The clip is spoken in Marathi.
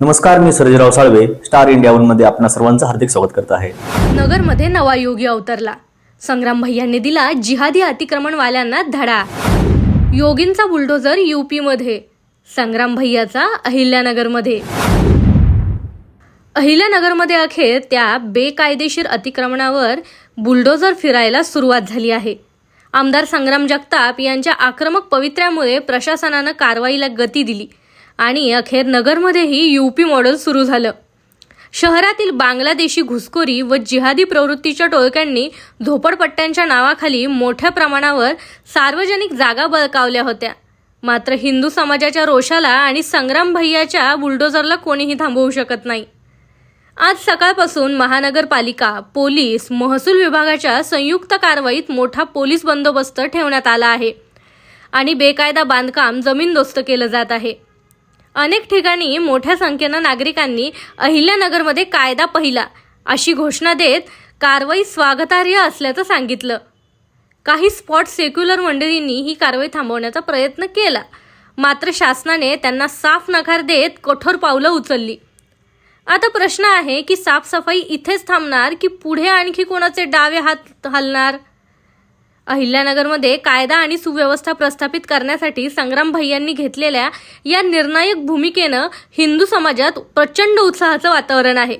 नमस्कार मी सर्जराव साळवे स्टार इंडिया वनमध्ये आपल्या सर्वांचं हार्दिक स्वागत करत आहे. नगरमध्ये नवा योगी अवतरला संग्राम भैयांनी दिला जिहादी अतिक्रमणवाल्यांना धडा. योगींचा बुलडोजर यूपी मध्ये संग्राम भैयाचा अहिल्यानगरमध्ये. अहिल्यानगरमध्ये अखेर त्या बेकायदेशीर अतिक्रमणावर बुलडोजर फिरायला सुरुवात झाली आहे. आमदार संग्राम जगताप यांच्या आक्रमक पवित्र्यामुळे प्रशासनानं कारवाईला गती दिली. आणि अखेर नगरमध्येही यूपी मॉडेल सुरू झालं. शहरातील बांगलादेशी घुसखोरी व जिहादी प्रवृत्तीच्या टोळक्यांनी झोपडपट्ट्यांच्या नावाखाली मोठ्या प्रमाणावर सार्वजनिक जागा बळकावल्या होत्या. मात्र हिंदू समाजाच्या रोषाला आणि संग्राम भैयाच्या बुलडोझरला कोणीही थांबवू शकत नाही. आज सकाळपासून महानगरपालिका पोलीस महसूल विभागाच्या संयुक्त कारवाईत मोठा पोलीस बंदोबस्त ठेवण्यात आला आहे आणि बेकायदा बांधकाम जमीनदोस्त केलं जात आहे. अनेक ठिकाणी मोठ्या संख्येनं नागरिकांनी अहिल्यानगरमध्ये कायदा पहिला अशी घोषणा देत कारवाई स्वागतार्ह असल्याचं सांगितलं. काही स्पॉट सेक्युलर मंडळींनी ही कारवाई थांबवण्याचा प्रयत्न केला. मात्र शासनाने त्यांना साफ नकार देत कठोर पावलं उचलली. आता प्रश्न आहे की साफसफाई इथेच थांबणार की पुढे आणखी कोणाचे डावे हात हलणार? अहिल्यानगरमध्ये कायदा आणि सुव्यवस्था प्रस्थापित करण्यासाठी संग्राम भैयांनी घेतलेल्या या निर्णायक भूमिकेनं हिंदू समाजात प्रचंड उत्साहाचं वातावरण आहे.